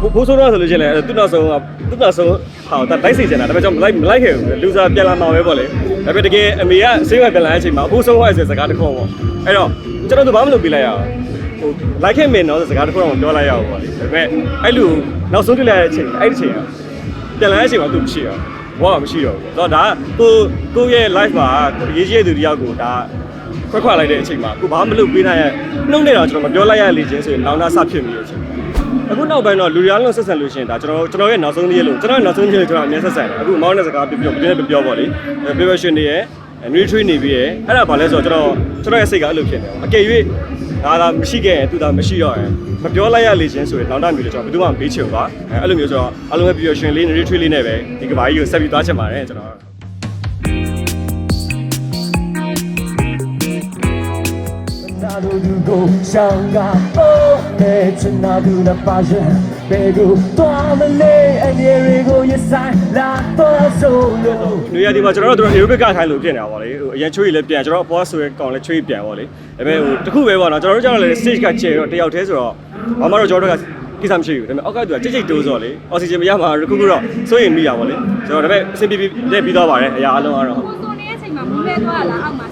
ဖိုးဖိုးဆိုးတော့ဆိုလို့ရှိရင်လည်းသူ့နောက်ဆုံးကသူ့နောက်ဆုံးဟာတာလိုက်စီချင်တာဒါပေမဲ့ကျွန်တော်မလိုက်မလိုက်ခဲ့ဘူးလူစားပြန်လာမှာပဲပေါ့လေဒါပေမဲ့တကယ်အမေကဆေးဝယ်ပြန်လာတဲ့အချိန်မှာအဖိုးဆုံးဟောဆိုတဲ့စကားတစ်ခုပေါ့အဲ့တော့ကျွန်တော်တို့ဘာမှမလုပ်ပြလိုက်ရအောင်ဟိုလိုက်ခဲ့မင်းတော့စကားတစ်ခုတော့ပြောလိုက်ရအောင်ပေါ့လေဒါပေမဲ့အဲ့လူနောက်ဆုံးတွေ့လိုက်တဲ့အချိန်အဲ့ဒီအချိန်ကပြန်လာတဲ့အချိန်မှာသူမရှိအောင်ဘောကမရှိတော့ဘူးဆိုတော့ဒါကကိုကိုရဲ့ life မှာရေးကြီးတဲ့သူတယောက်ကိုဒါခွက်ခွက်လိုက်တဲ့အချိန်မှာကိုဘာမှမလုပ်ပေးနိုင်ရနှုတ်နေတော့ကျွန်တော်မပြောလိုက်ရလေချင်းဆိုရင်နောင်နာစဖြစ်မိတဲ့အချိန် အခုနောက်ပိုင်းတော့လူရအောင်လို့ဆက်ဆံလို့ရှိရင်ဒါကျွန်တော်ကျွန်တော်ရဲ့နောက်ဆုံးနေ့လို့ကျွန်တော်ရဲ့နောက်ဆုံးနေ့လို့ကျွန်တော်အမြဲဆက်ဆံတယ်အခုမောင်းတဲ့စကားပြပြပြပြပြောပါလေပြေပရှင်တွေရဲ့ military နေပြီးရဲ့အဲ့ဒါဘာလဲဆိုတော့ကျွန်တော်ကျွန်တော်ရဲ့စိတ်ကအဲ့လိုဖြစ်နေအောင်အကယ်၍ဒါသာမရှိခဲ့ရင်သူသာမရှိတော့ရင်မပြောလိုက်ရလေချင်းဆိုရင်နောက်တာမျိုးလို့ကျွန်တော်ဘယ်သူမှမပေးချင်ဘူးပါအဲ့လိုမျိုးဆိုတော့အလုံးပဲပြေပရှင်လေး military လေးနဲ့ပဲဒီကဘာကြီးကိုဆက်ပြီးသွားချင်ပါတယ်ကျွန်တော် 那路如果想啊， တဲ့ချင်နာသူနဲ့ပါရင်ဘယ်ကိုတော်မလဲအနေရီကိုရဆိုင်လာတော့ဆိုလို့နေရာဒီမှာကျွန်တော်တို့ aerobic ကထိုင်လို့ပြင်နေတာပါလေဟိုအရင်ချွေးလည်းပြန်ကျွန်တော်အပေါ်ဆိုရကောင်လည်းချွေးပြန်ပါလေဒါပေမဲ့ဟိုတခုပဲပေါ့နော်ကျွန်တော်တို့ကျတော့လည်း stage ကချေတော့တယောက်တည်းဆိုတော့ဘာမှတော့ကျွန်တော်တို့ကကိစ္စမရှိဘူးဒါပေမဲ့အောက်ကသူကကြိတ်ကြိတ်တိုးစော်လေအောက်ဆီဂျင်မရမှာတခုခုတော့စိုးရင်မိတာပါလေကျွန်တော်ဒါပေမဲ့အဆင်ပြေပြေလက်ပြီးသွားပါတယ်အရာအလုံးအရောဆိုနေတဲ့ချိန်မှာမူးလဲသွားလားအောက်မှာ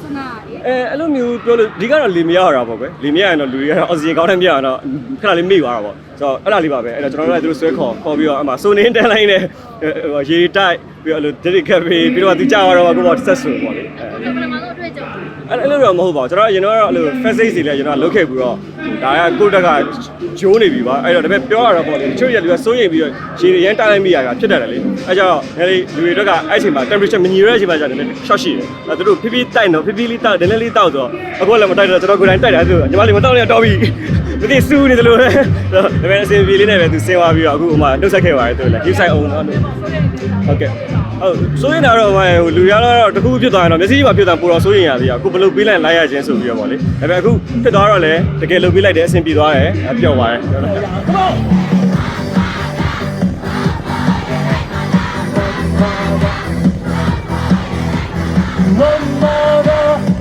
အဲအဲ့လိုမျိုးပြောလို့ဒီကတော့လေမရရတာပေါ့ကွယ်လေမရရင်တော့လူတွေကတော့အောက်ဆီဂျင်ကောင်းတဲ့မရရင်တော့ခဏလေးမိသွားတာပေါ့ဆိုတော့အဲ့ဒါလေးပါပဲအဲ့တော့ကျွန်တော်တို့လည်းသူတို့ဆွဲခေါ်ခေါ်ပြီးတော့အမှစိုးနေတန်းလိုက်နဲ့ရေတိုက်ပြီးတော့အဲ့လို dedicate ပြီးပြီးတော့သူကြာသွားတော့ကိုပေါ့ဆက်ဆိုပေါ့လေအဲဘယ်မှာ တော့အတွေ့အကြုံအဲ့အဲ့လိုတော့မဟုတ်ပါဘူးကျွန်တော်အရင်တော့အဲ့လို face face တွေလည်းကျွန်တော်လုတ်ခဲ့ပြီးတော့ဒါကကိုတက်ကဂျိုးနေပြီပါအဲ့တော့ဒါပေမဲ့ပြောရတော့ပေါ့လေတချို့ရက်လူကစိုးရိမ်ပြီးတော့ရေတွေရမ်းတားလိုက်မိရတာဖြစ်တတ်တယ်လေအဲ့ကြောင့်ငယ်လေးလူတွေတော့ကအဲ့ချိန်မှာ temperature မညီရတဲ့အချိန်မှာကျတော့နည်းနည်း short ရှိတယ်အဲ့သူတို့ဖိဖိတိုက်တော့ဖိဖိလေးတောက်နည်းနည်းလေးတောက်ဆိုတော့အခုလည်းမတိုက်တော့ကျွန်တော်ကိုယ်တိုင်တိုက်တယ်အဲ့ဒါညီမလေးမတောက်လည်းတော့ပြီ သူတင်စူးနေတယ်လို့ပဲဒါပေမဲ့အစီအပြေလေးနဲ့ပဲသူဆင်းသွားပြီးတော့အခုဟိုမှာနှုတ်ဆက်ခဲ့ပါတယ်သူလည်း give side အောင်တော့ဟုတ်ကဲ့ဟုတ်ဆိုရင်တော့ဟိုလူရတော့တခုခုဖြစ်သွားရင်တော့မျက်စိမှာဖြစ်သွားပူတော့ဆိုရင်ရသေးရအခုဘလို့ပေးလိုက်လိုက်ရခြင်းဆိုပြီးတော့ဗောလေဒါပေမဲ့အခုဖြစ်သွားတော့လည်းတကယ်လုပ်ပေးလိုက်တယ်အဆင်ပြေသွားတယ်ပျော်ပါတယ်မမ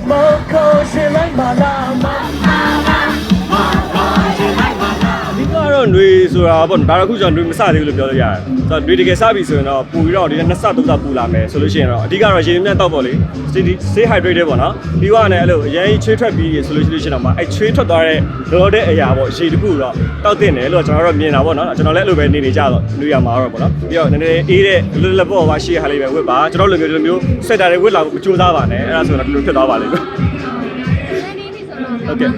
မကောရှင်လိုက်ပါလား ဆိုတာပေါ့ဒါတော့အခုကျွန်တော်တွေးမစသေးဘူးလို့ပြောလို့ရတယ်ဆိုတော့တွေးတကယ်စပြီဆိုရင်တော့ပူပြီးတော့ဒီနှစ်ဆသုံးဆပူလာမယ်ဆိုလို့ရှိရင်တော့အဓိကတော့ရေမြတ်တောက်ပေါ့လေ stay hydrated ပေါ့နော်ပြီးတော့လည်းအဲ့လိုအရင်ချွေးထွက်ပြီးဆိုလို့ရှိလို့ရှိရင်တော့မှအဲ့ချွေးထွက်သွားတဲ့လောတဲ့အရာပေါ့ရေတခုတော့တောက်တင်တယ်လို့ကျွန်တော်တို့မြင်တာပေါ့နော်ကျွန်တော်လည်းအဲ့လိုပဲနေနေကြတော့လူရမှာတော့ပေါ့နော်ပြီးတော့နည်းနည်းအေးတဲ့လွတ်လပ်ပေါ့ပါရှေ့ဟာလေးပဲဝစ်ပါကျွန်တော်လိုမျိုးဒီလိုမျိုးစက်တာတွေဝစ်လာကိုမကြိုးစားပါနဲ့အဲ့ဒါဆိုတော့ဒီလိုဖြစ်သွားပါလိမ့်မယ်ဟုတ်ကဲ့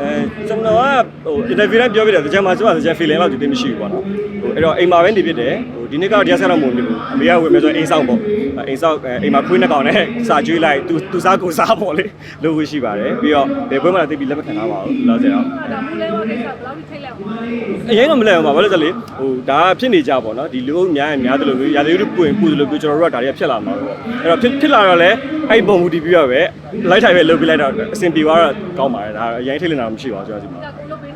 အဲကျွန်တော်ကဟို interview နဲ့ပြောပြတယ်တကြမ်းမှာကျွန်တော်တကြမ်း feeling လောက်ဒီသိမရှိဘူးပေါ့နော်ဟိုအဲ့တော့အိမ်မှာပဲနေဖြစ်တယ်ဟိုဒီနေ့ကတော့တရားစက်တော့မဝင်ဘူးအမေကဝင်မယ်ဆိုရင်အိမ်ဆောင်ပေါ့အိမ်ဆောင်အိမ်မှာခွေးနှစ်ကောင်နဲ့စာကျွေးလိုက်သူသူစားကိုစားပေါ့လေလို့ရှိပါတယ်ပြီးတော့ဘယ်ပွဲမှလည်းသိပြီးလက်မခံထားပါဘူးလောက်ကြတော့ဒါမူးလဲသွားကိစ္စဘယ်လောက်ထိထိတ်လက်သွားအရင်ကမလဲအောင်ပါဘာလို့လဲဆိုလေဟိုဒါကဖြစ်နေကြပေါ့နော်ဒီလူအုပ်များရင်များတယ်လို့မျိုးရာသီဥတုပူရင်ပူတယ်လို့မျိုးကျွန်တော်တို့ကဒါတွေကဖြစ်လာမှာပေါ့အဲ့တော့ဖြစ်ဖြစ်လာတော့လေအဲ့ပုံမူတည်ပြီးတော့ပဲလိုက်ထိုင်ပဲလုပ်ပြလိုက်တော့အဆင်ပြေသွားတော့ကောင်းပါတယ်ဒါအရင်ထိတ်လန့်တာမရှိပါဘူးကျွန်တော်ဒီမှာ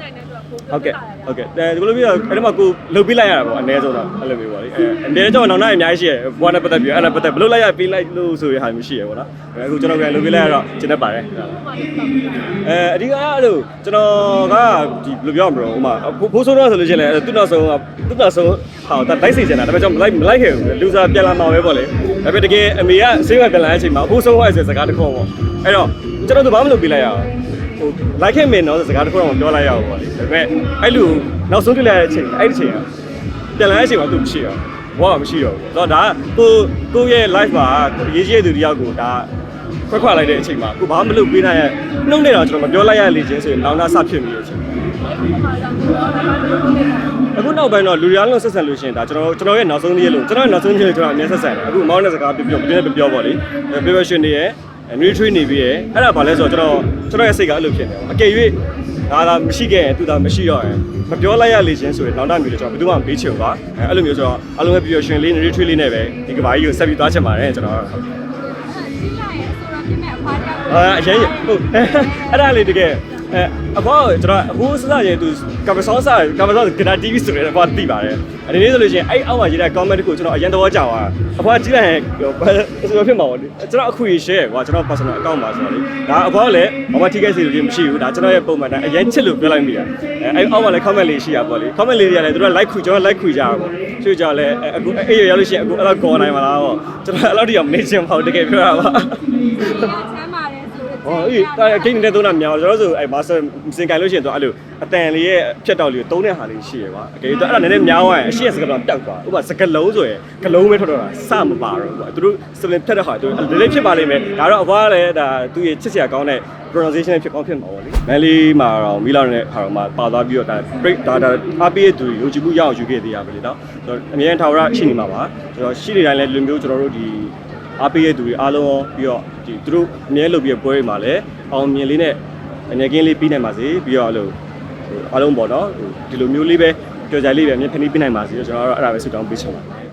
ဟုတ်ကဲ့ဟုတ်ကဲ့အဲဒီလိုမျိုးအဲ့ဒီမှာကိုလှုပ်ပေးလိုက်ရတာပေါ့အနည်းဆုံးတော့အဲ့လိုမျိုးပေါ့လေအဲအနည်းတော့နောက်နောက်အများကြီးရှိရယ်ဘွားနဲ့ပတ်သက်ပြီးအဲ့ဒါပတ်သက်ဘယ်လိုလိုက်ရပေးလိုက်လို့ဆိုရဟာမျိုးရှိရယ်ပေါ့နော်အခုကျွန်တော်ပြန်လှုပ်ပေးလိုက်ရတော့ကျင်းတတ်ပါတယ်အဲအဓိကအဲ့လိုကျွန်တော်ကဒီဘယ်လိုပြောမလို့ဟိုမှာဖိုးဆိုးတော့ဆိုလို့ရှိရင်လည်းသူ့နောက်ဆုံးသူ့နောက်ဆုံးဟာတာလိုက်စီချင်တာဒါပေမဲ့ကျွန်တော်မလိုက်မလိုက်ခဲ့ဘူးလူစားပြန်လာမှာပဲပေါ့လေဒါပေမဲ့တကယ်အမေကဆေးဝယ်ပြန်လာတဲ့အချိန်မှာဖိုးဆိုးဟောဆိုတဲ့စကားတစ်ခုပေါ့အဲ့တော့ကျွန်တော်တို့ဘာမှမလုပ်ပေးလိုက်ရအောင် ဟိုလိုက်ခဲ့မင်းတော့စကားတစ်ခုတော့ပြောလိုက်ရအောင်ပေါ့လေဒါပေမဲ့အဲ့လူနောက်ဆုံးတွေ့လိုက်တဲ့အချိန်အဲ့ဒီအချိန်ကပြန်လာတဲ့အချိန်မှာသူမရှိတော့ဘောကမရှိတော့ဘူးဆိုတော့ဒါကကိုကိုရဲ့ life မှာရေးကြီးတဲ့သူတယောက်ကိုဒါခွက်ခွက်လိုက်တဲ့အချိန်မှာကိုဘာမှမလုပ်ပေးနိုင်ရနှုတ်နေတော့ကျွန်တော်မပြောလိုက်ရလေချင်းဆိုရင်နောင်နာစဖြစ်မိတဲ့အချိန်အခုနောက်ပိုင်းတော့လူရအောင်လို့ဆက်ဆံလို့ရှိရင်ဒါကျွန်တော်ကျွန်တော်ရဲ့နောက်ဆုံးနေ့လို့ကျွန်တော်ရဲ့နောက်ဆုံးနေ့လို့ကျွန်တော်အမြဲဆက်ဆံတယ်အခုမောင်းတဲ့စကားပြောပြောပြင်းပြပြောပေါ့လေပြေပရှ င်တွေရဲ့ military နေပြီးရဲ့အဲ့ဒါဘာလဲဆိုတော့ကျွန်တော်ကျွန်တော်ရဲ့စိတ်ကအဲ့လိုဖြစ်နေအကယ်၍ဒါသာမရှိခဲ့ရင်သူသာမရှိတော့ရင်မပြောလိုက်ရလေချင်းဆိုရင်နောက်တာမျိုးလို့ကျွန်တော်ဘယ်သူမှမပေးချင်ဘူးပါအဲ့လိုမျိုးဆိုတော့အလုံးပဲပြောရှင်လေး military လေးနဲ့ပဲဒီကဘာကြီးကိုဆက်ပြီးသွားချင်ပါတယ်ကျွန်တော်စီလာရဲ့ဆိုတော့ပြင်မဲ့ အဖွားတယောက်အာအရင်ဟုတ်အဲ့ဒါလေးတကယ်အဲအကွာကျွန်တော်အခုစစရဲ့သူကမ္ဘာဆောင်စားကမ္ဘာဆောင်ဂရာတီဗီဆိုတယ်ကွာသိပါတယ်အဲဒီနေ့ဆိုလို့ရှိရင်အဲ့အောက်မှာရေးတဲ့ comment ကိုကျွန်တော်အရင်တော့ကြောက်သွားအကွာကြည့်လိုက်ရင်ဆိုဖြစ်မှာပေါ့လေကျွန်တော်အခု share ကွာကျွန်တော် personal account ပါဆိုတော့လေဒါအကွာလည်းဘာမှထိခိုက်စေလို့မရှိဘူးဒါကျွန်တော်ရဲ့ပုံမှန်တိုင်းအရင်ချစ်လို့ပြောလိုက်မိတာအဲအဲ့အောက်မှာလည်း comment လေးရှိရပေါ့လေ comment လေးတွေကလည်းသူတို့ like ခုကျွန်တော် like ခုကြတာပေါ့ဆိုကြလဲအခုအဲ့ရရောက်လို့ရှိရင်အခုအဲ့တော့ကော်နိုင်မလားပေါ့ကျွန်တော်အဲ့လောက်တည်းအောင်မနေချင်ပါဘူးတကယ်ပြောတာပါချမ်းပါတယ်ဆိုတော့ ဟောအေးတာဂိမ်းနေတဲ့သုံးတာများကျွန်တော်တို့ဆိုအဲ့မာစတာစင်ကန်လို့ရှိရင်တော့အဲ့လိုအတန်လေးရဲ့ဖြတ်တောက်လေးကိုသုံးတဲ့ဟာလေးရှိရပါအကယ်တော့အဲ့ဒါနည်းနည်းများသွားရင်အရှိရစကလုံးပျောက်သွားဥပမာစကလုံးဆိုရင်ကလုံးပဲထွက်တော့တာစမပါတော့ဘူးသူတို့စလင်ဖြတ်တဲ့ဟာသူလေးလေးဖြစ်ပါလိမ့်မယ်ဒါတော့အဘွားလည်းဒါသူရဲ့ချစ်စရာကောင်းတဲ့ pronunciation ဖြစ်ကောင်းဖြစ်မှာပေါ့လေမန်လေးမှာတော့မီလာနဲ့ဟာတော့မှာပါသွားပြီးတော့ဒါ break ဒါဒါအားပေးတဲ့သူယူကြည့်မှုရအောင်ယူခဲ့သေးရပါလေနော်ဆိုတော့အမြဲတမ်းထာဝရရှိနေမှာပါဆိုတော့ရှိနေတိုင်းလည်းလူမျိုးကျွန်တော်တို့ဒီ အားပေးတဲ့သူတွေအားလုံးရောပြီးတော့ဒီသူတို့အမြဲလုပ်ပြီးတဲ့ပွဲတွေမှာလည်းအောင်မြင်လေးနဲ့အနေကင်းလေးပြီးနိုင်ပါစေပြီးတော့အဲ့လိုဟိုအားလုံးပေါ့နော်ဟိုဒီလိုမျိုးလေးပဲကြော်ကြလေးပဲအမြဲဖန်တီးပြနိုင်ပါစေလို့ကျွန်တော်ကတော့အဲ့ဒါပဲဆုတောင်းပေးချင်ပါတယ်